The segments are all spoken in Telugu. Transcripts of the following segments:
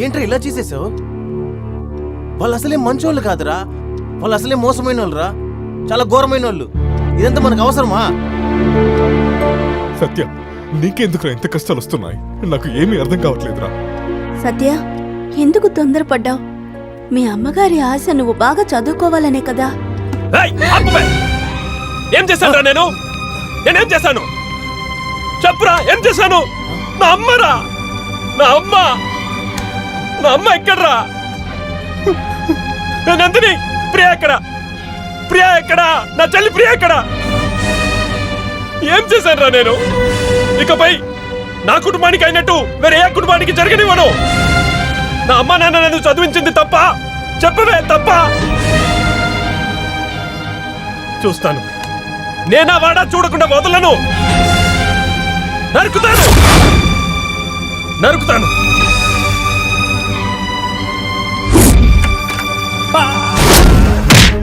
ఏంట్రా ఇలా చేసేసావు? వాళ్ళు అసలే మంచోళ్ళు కాదురా. వాళ్ళు అసలే మోసమైన వాళ్ళురా చాలా ఘోరమైన వాళ్ళు ఇదంతా మనకు అవసరమా? సత్య నీకెందుకు ఎంత కష్టాలు వస్తున్నాయి నాకు ఏమీ అర్థం కావట్లేదురా. సత్య ఎందుకు తొందరపడ్డావు? మీ అమ్మగారి ఆశ నువ్వు బాగా చదువుకోవాలనే కదా! ఏం చేశాను నేను? నేనేం చేశాను? చెప్పురా ఏం చేశాను? నా అమ్మరా? నా అమ్మ! నా అమ్మ ఎక్కడ్రా? నా నందిని ప్రియా ఎక్కడ? ప్రియా ఎక్కడ? నా చెల్లి ప్రియా ఎక్కడ? ఏం చేశానురా నేను? ఇకపై నా కుటుంబానికి అయినట్టు వేరే ఏ కుటుంబానికి జరగనివ్వను. నా అమ్మ నాన్న నన్ను చదివించింది తప్ప చెప్పవే తప్ప. చూస్తాను. నేనా వాడా చూడకుండా వదలను. నరుకుతాను. నరుకుతాను.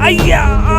అయ్యా ఆ,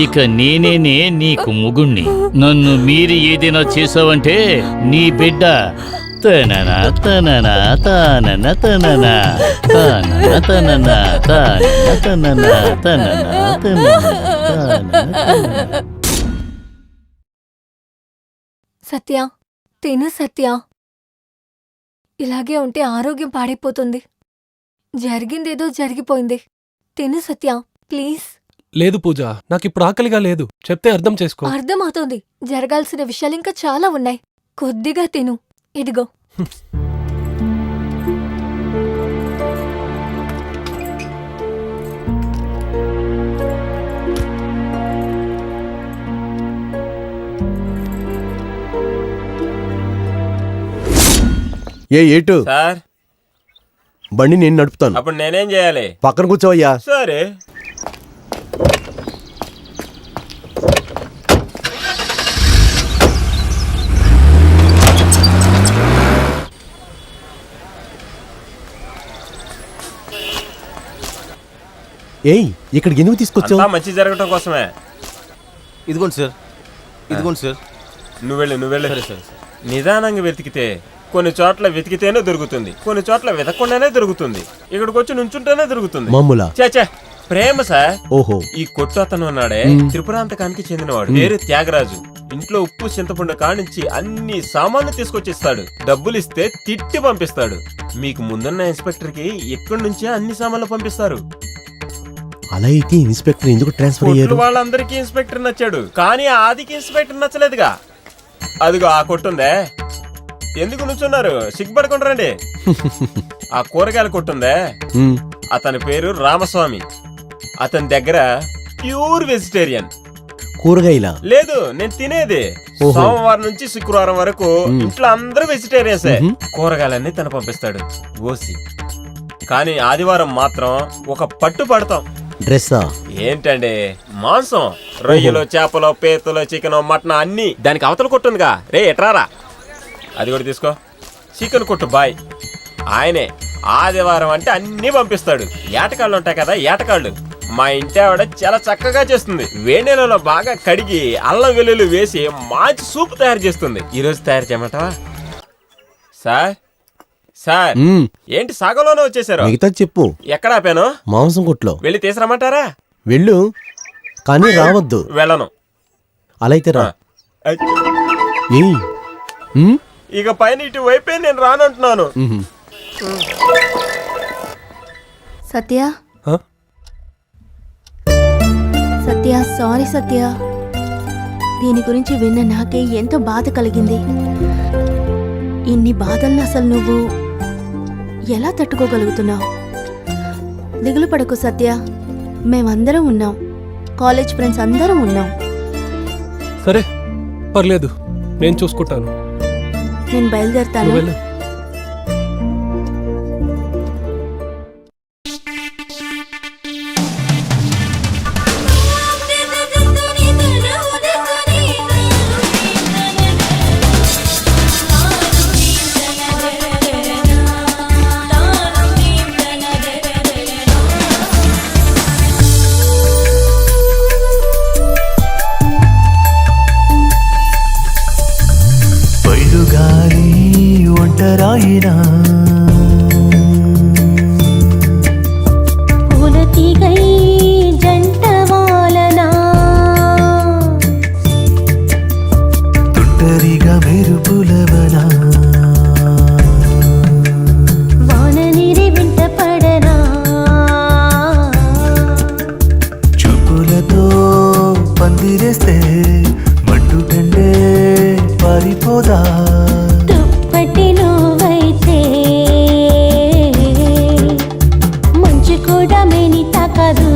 ఇక నేనేనే నీకు ముగుణ్ణి. నన్ను మీరి ఏదైనా చేసావంటే నీ బిడ్డ. తనన తనన. తనన తనన తానన తనన తనన తనన తనన తనన. సత్య తిను సత్య. ఇలాగే ఉంటే ఆరోగ్యం పాడైపోతుంది. జరిగిందేదో జరిగిపోయింది. తిను సత్య ప్లీజ్. లేదు పూజ నాకిప్పుడు ఆకలిగా లేదు. చెప్తే అర్థం చేసుకో. అర్థమవుతోంది. జరగాల్సిన విషయాలు ఇంకా చాలా ఉన్నాయి. కొద్దిగా తిను. ఇదిగో. ఏ ఏటు? సార్. బండి నేను నడుపుతాను. అప్పుడు నేనేం చేయాలి? పక్కన కూర్చోవయ్యా. సరే. ఏయ్ ఇక్కడికి ఎందుకు తీసుకొచ్చావు? అంతా మంచి జరగటం కోసమే. ఇదిగోండి సార్. ఇదిగోండి సార్. నువ్వు వెళ్ళు నువ్వు వెళ్ళు. సరే సరే సరే. నిదానంగా వెతికితే కొన్ని చోట్ల వెతికితేనే దొరుకుతుంది. కొన్ని చోట్ల వెతకుండానే దొరుకుతుంది. ఇక్కడికి వచ్చి నుంచుంటేనే దొరుకుతుంది. మమ్ములా. చేచే ప్రేమ సార్. ఓహో. ఈ కొట్టు అతను ఉన్నాడే త్రిపురాంతకానికి చెందినవాడు. పేరు త్యాగరాజు. ఇంట్లో ఉప్పు చింతపండు కానించి అన్ని సామాన్లు తీసుకొచ్చిస్తాడు. డబ్బులు ఇస్తే తిట్టి పంపిస్తాడు. మీకు ముందున్న ఇన్స్పెక్టర్కి ఇక్కడి నుంచే అన్ని సామాన్లు పంపిస్తారు? అలా అయితే ఇన్స్పెక్టర్ ఎందుకు ట్రాన్స్ఫర్ అయ్యారు వాళ్ళందరికీ ఇన్స్పెక్టర్ నచ్చాడు. కానీ ఆదికి ఇన్స్పెక్టర్ నచ్చలేదుగా. అదిగో ఆ కొట్టుందే. ఎందుకు నుంచున్నారు? సిగ్గుపడకుండా రండి ఆ కూరగాయల కొట్టుందే. అతని పేరు రామస్వామి. అతని దగ్గర ప్యూర్ వెజిటేరియన్. కూరగాయల? లేదు నేను తినేది. సోమవారం నుంచి శుక్రవారం వరకు. ఇంట్లో అందరూ వెజిటేరియన్సే. కూరగాయలన్నీ తను పంపిస్తాడు. ఓసి. కానీ ఆదివారం మాత్రం ఒక పట్టు పడతాం. డ్రెస్సా? ఏంటండి? మాంసం. రొయ్యలు చేపలు పీతలు చికెన్ మటన్ అన్ని. దానికి అవతల కొట్టుందిగా. రే ఎట్రారా? అది కూడా తీసుకో. చికెన్ కొట్టు బాయ్. ఆయనే ఆదివారం అంటే అన్ని పంపిస్తాడు. ఏటకాళ్ళు ఉంటాయి కదా ఏటకాళ్ళు. మా ఇంటి ఆవిడ చాలా చక్కగా చేస్తుంది. వేణీలలో బాగా కడిగి అల్లం వెల్లుల్లి వేసి మంచి సూప్ తయారు చేస్తుంది. ఈ రోజు తయారు చేయమంటావా? సార్ సార్ ఏంటి సాగంలోనే వచ్చేసారు? మిగతా చెప్పు. ఎక్కడ ఆపాను? మాంసం కొట్లో. వెళ్ళి తీసుకురమ్మంటారా? వెళ్ళు. కానీ రావద్దు. వెళ్ళను. అలా అయితే రా. ఏయ్. ఇక పైన ఇటు వైపే నేను రానంటున్నాను. సత్య? హ? సత్య సారీ సత్య. దీని గురించి విన్న నాకే ఎంతో బాధ కలిగింది. ఇన్ని బాధలను అసలు నువ్వు ఎలా తట్టుకోగలుగుతున్నావు? దిగులు పడకు సత్య. మేమందరం ఉన్నాం. కాలేజ్ ఫ్రెండ్స్ అందరం ఉన్నాం. సరే పర్లేదు. నేను చూసుకుంటాను. నేను బయలుదేరుతాను. వెళ్ళు. تراينا మంచు కూడా మేని తాకదు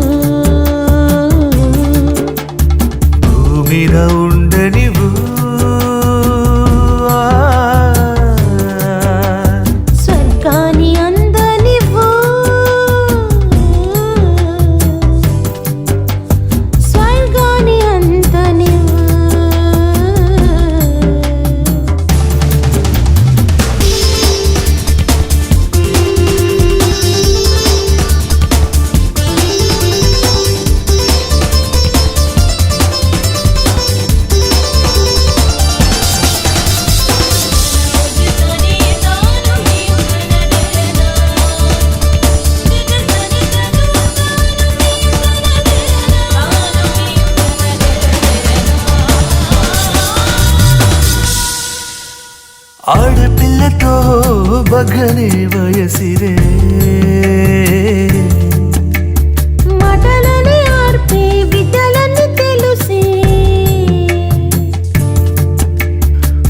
విద్యలని తెలుసే.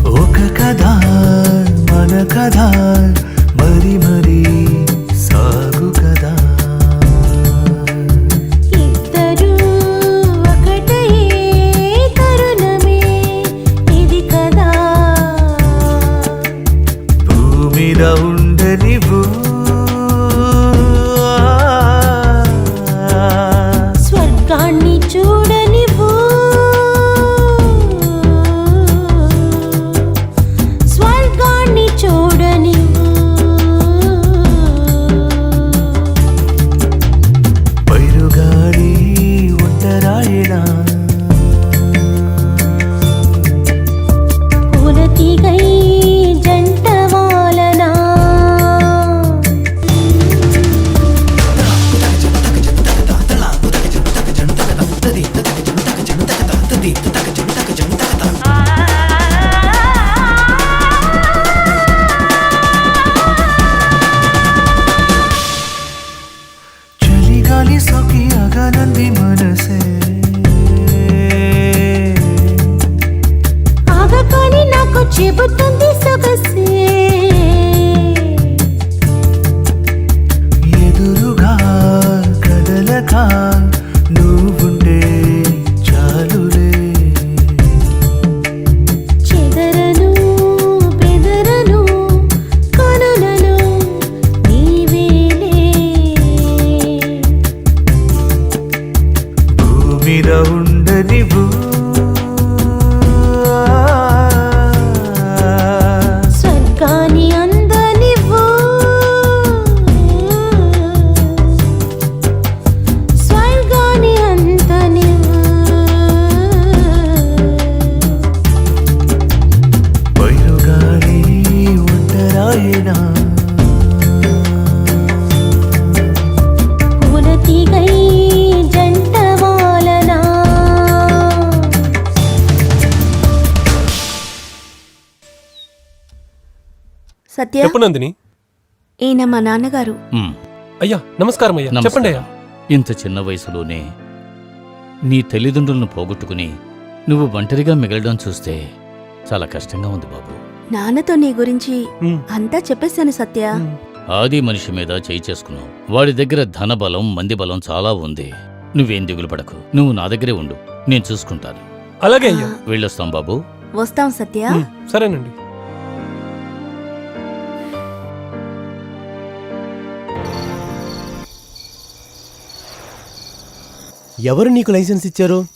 ఒక కథ మన కథ. సత్య? చెప్పు నందిని. ఈయన మా నాన్నగారు. ఉమ్, అయ్యా నమస్కారం అయ్యా. నమస్కారం. చెప్పండి అయ్యా. ఇంత చిన్న వయసులోనే నీ తల్లిదండ్రులను పోగొట్టుకుని నువ్వు ఒంటరిగా మిగలడం చూస్తే చాలా కష్టంగా ఉంది బాబు. నాన్నతో నీ గురించి ఉమ్, అంతా చెప్పేశాను సత్య. ఉమ్. ఆది మనిషి మీద చేయి చేసుకున్నావు. వాడి దగ్గర ధన బలం మంది బలం చాలా ఉంది. నువ్వేం దిగులు పడకు. నువ్వు నా దగ్గరే ఉండు. నేను చూసుకుంటాను. అలాగే అయ్యా. వెళ్ళొస్తాం బాబు. వస్తాం సత్య. ఉమ్, సరేనండి. ఎవరు నీకు లైసెన్స్ ఇచ్చారు?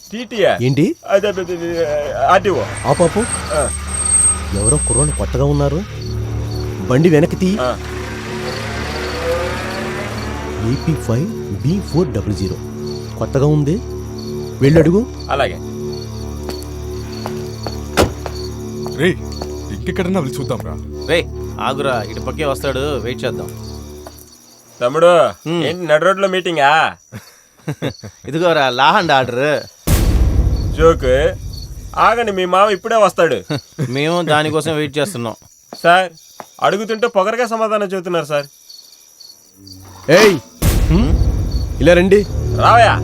ఏంటి? ఆ పాపు. ఎవరో కుర్రోళ్ళు కొత్తగా ఉన్నారు. బండి వెనక్కి తీ. AP five B four double zero. కొత్తగా ఉంది. వెళ్ళి అడుగు. అలాగే. రే ఇంకెక్కడన్నా వెళ్ళి చూద్దాం రా రే ఆగురా ఇటు పక్కే వస్తాడు. వెయిట్ చేద్దాం. తమ్ముడు. ఏంటి నడు రోడ్లో మీటింగా? ఇదిగోరా లాహండ్ ఆర్డర్. జోక్. ఆగండి మీ మామ ఇప్పుడే వస్తాడు. మేము దానికోసం వెయిట్ చేస్తున్నాం. సార్ అడుగుతుంటే పొగరగా సమాధానం చెబుతున్నారు సార్. ఏయ్! ఇలా రండి. రావయా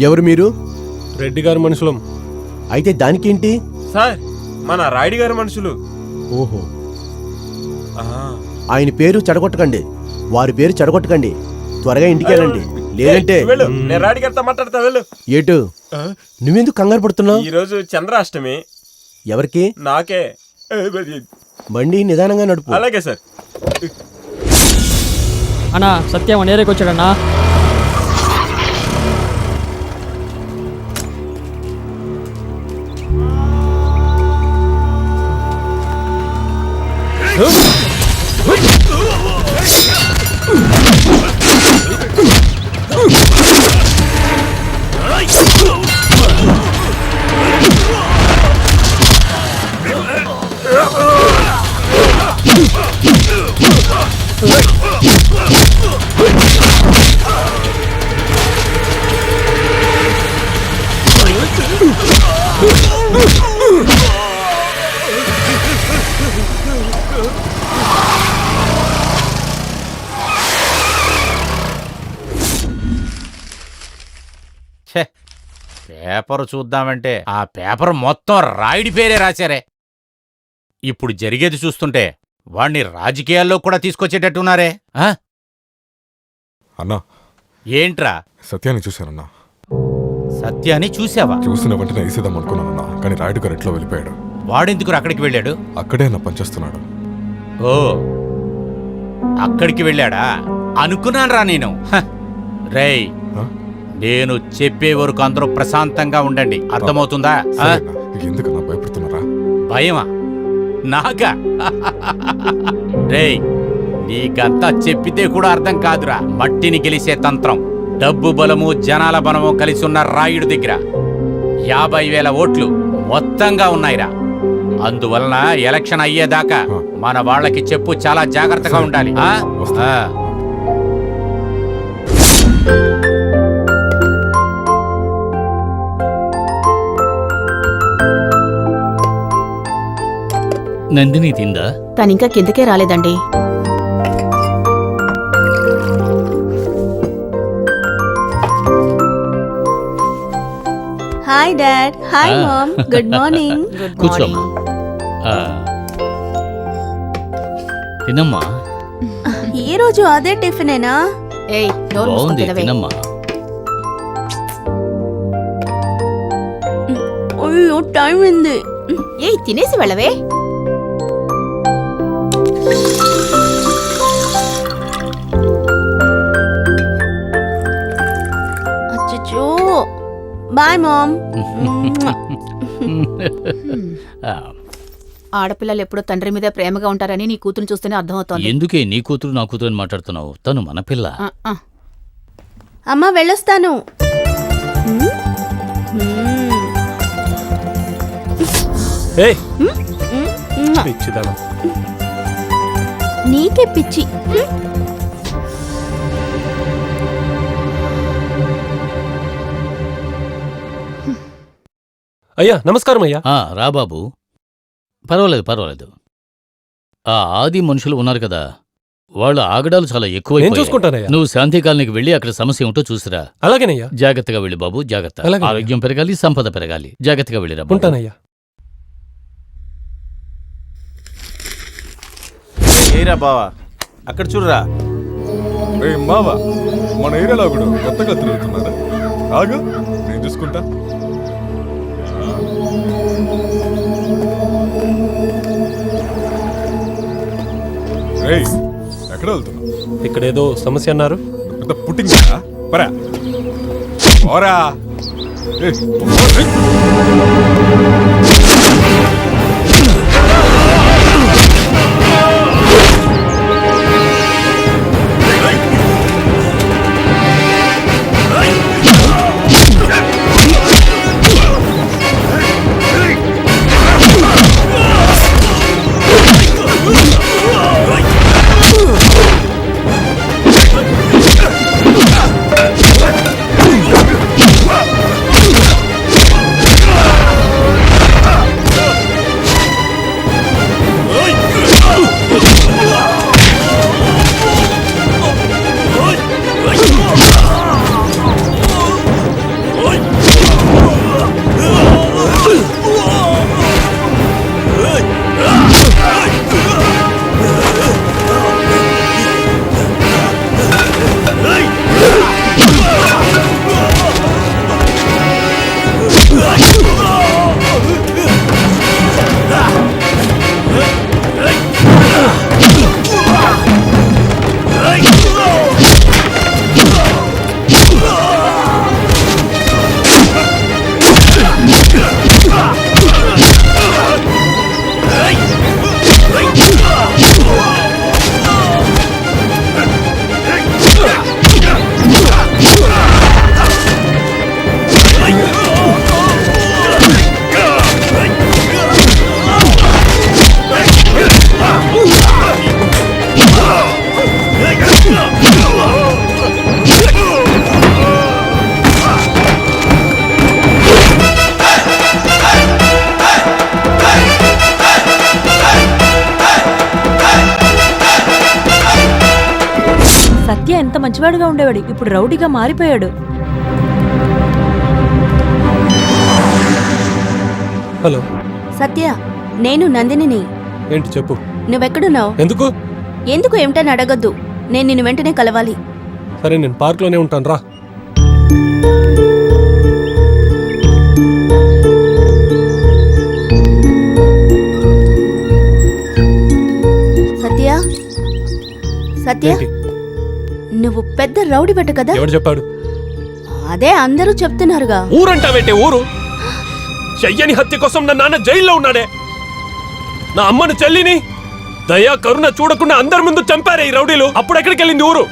ఎవరు మీరు? రెడ్డి గారి మనుషులం. అయితే దానికేంటి? సార్ మన రాయుడి గారి మనుషులు. ఓహో. ఆ, ఆయన పేరు చెడగొట్టకండి. వారి పేరు చెడగొట్టకండి. త్వరగా ఇంటికి వెళ్ళండి. లేదంటే ఏయ్, వెళ్ళు. నేను రాయుడి గారితో మాట్లాడతా వెళ్ళు. ఏటు? నువ్వెందుకు కంగారు పడుతున్నావు? ఈ రోజు చంద్రాష్టమి. ఎవరికి? నాకే. బండి నిదానంగా నడుపు. అలాగే సార్. అన్నా సత్యం వన్ ఏరియాకి వచ్చాడన్నా పేపర్ చూద్దామంటే ఆ పేపర్ మొత్తం రాయుడి పేరే రాశారే. ఇప్పుడు జరిగేది చూస్తుంటే వాణ్ణి రాజకీయాల్లో కూడా తీసుకొచ్చేటట్టున్నారే ఆ? అన్నా. ఏంట్రా? సత్యాన్ని చూశానన్నా. సత్యాన్ని చూసావా చూసిన వెంటనే వేసేద్దాం అనుకున్నానన్నా కానీ రాయుడు గారు ఎట్లా వెళ్ళిపోయాడు? వాడెందుకు అక్కడికి వెళ్ళాడు? అక్కడే అన్న పనిచేస్తున్నాడు. ఓ అక్కడికి వెళ్ళాడా? అనుకున్నానురా నేను. హ. రేయ్? నేను చెప్పే వరకు అందరూ ప్రశాంతంగా ఉండండి. అర్థమవుతుందా? ఎందుకన్నా భయపడుతున్నారా? భయమా? నాకా? రేయ్ నీకంతా చెప్పితే కూడా అర్థం కాదురా. మట్టిని గెలిసే తంత్రం. డబ్బు బలము జనాల బలము కలిసి ఉన్న రాయుడి దగ్గర యాభై వేల ఓట్లు మొత్తంగా ఉన్నాయిరా. అందువలన ఎలక్షన్ అయ్యేదాకా. మన వాళ్ళకి చెప్పు చాలా జాగ్రత్తగా. ఉండాలి. నందిని తిందా తనింకా కిందకే రాలేదండి. Hi dad hi Ah. Mom good morning కూర్చోమ్మా. ఆ. తినమ్మా. ఈ రోజు అదే టిఫినేనా? ఏయ్ బాగుంది తినమ్మా. అయ్యో టైం ఉంది ఏయ్ తినేసి వెళ్ళవే. బాయ్ మామ్ ఆ, ఆడపిల్లలు ఎప్పుడూ తండ్రి మీద ప్రేమగా ఉంటారని నీ కూతురు చూస్తేనే అర్థమవుతోంది. ఎందుకే నీ కూతురు నా కూతురు అని మాట్లాడుతున్నావు? తను మన పిల్ల. అమ్మా వెళ్ళొస్తాను. ఏయ్. పిచ్చిదానా. నీకే పిచ్చి. అయ్యా నమస్కారం అయ్యా. ఆ, రా బాబు. పర్వాలేదు పర్వాలేదు. ఆ ఆది మనుషులు ఉన్నారు కదా వాళ్ళ ఆగడాలు చాలా ఎక్కువ చూసుకుంటానయ్యా. నువ్వు శాంతి కాలనీకి వెళ్ళి అక్కడ సమస్య ఉంటో చూసిరా. అలాగేనయ్యా. జాగ్రత్తగా వెళ్ళి బాబు జాగ్రత్త. అలాగే. ఆరోగ్యం పెరగాలి సంపద పెరగాలి. జాగ్రత్తగా వెళ్ళిరా బాబు. ఉంటానయ్యా. ఏరా బావా అక్కడ చూడరా. రే మావా మన ఏరియాలో కూడా కొత్తగా తిరుగుతున్నారా? ఆగు నేను చూసుకుంటా. రేయ్ ఎక్కడ వెళ్తున్నావు? ఇక్కడ ఏదో సమస్య అన్నారు. పెద్ద పుట్టింగ్ పరా. పోరా. మంచివాడుగా ఉండేవాడు. ఇప్పుడు రౌడీగా మారిపోయాడు. హలో. సత్య నేను నందినిని. ఏంటి చెప్పు. నువ్వెక్కడున్నావు? ఎందుకు? ఎందుకు ఏమిటని అడగద్దు. నేను నిన్ను వెంటనే కలవాలి. సరే నేను పార్క్లోనే ఉంటాను రా. సత్య? సత్య? ఏంటి? నువ్వు పెద్ద రౌడీ పెట్ట కదా? ఎవడు చెప్పాడు? అదే అందరూ చెప్తున్నారుగా. ఊరంటావేంటే ఊరు? చెయ్యని హత్య కోసం నా నాన్న జైల్లో ఉన్నాడే. నా అమ్మను చెల్లిని దయా కరుణ చూడకుండా అందరి ముందు చంపారే ఈ రౌడీలు. అప్పుడు ఎక్కడికి వెళ్ళింది ఊరు?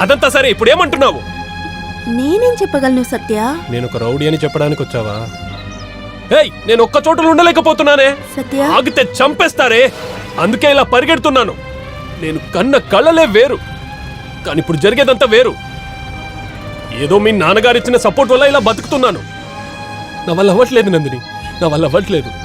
అదంతా సరే ఇప్పుడు ఏమంటున్నావు? నేనేం చెప్పగలను సత్య? నేను ఒక రౌడీ అని చెప్పడానికి వచ్చావా? ఏయ్ నేను ఒక్క చోటలో ఉండలేకపోతున్నానే. సత్య? ఆగితే చంపేస్తారే. అందుకే ఇలా పరిగెడుతున్నాను. నేను కన్న కళ్ళలే వేరు. కానీ ఇప్పుడు జరిగేదంతా వేరు. ఏదో మీ నాన్నగారు ఇచ్చిన సపోర్ట్ వల్ల ఇలా బతుకుతున్నాను. నా వల్ల అవ్వట్లేదు నందిని. నా వల్ల అవ్వట్లేదు.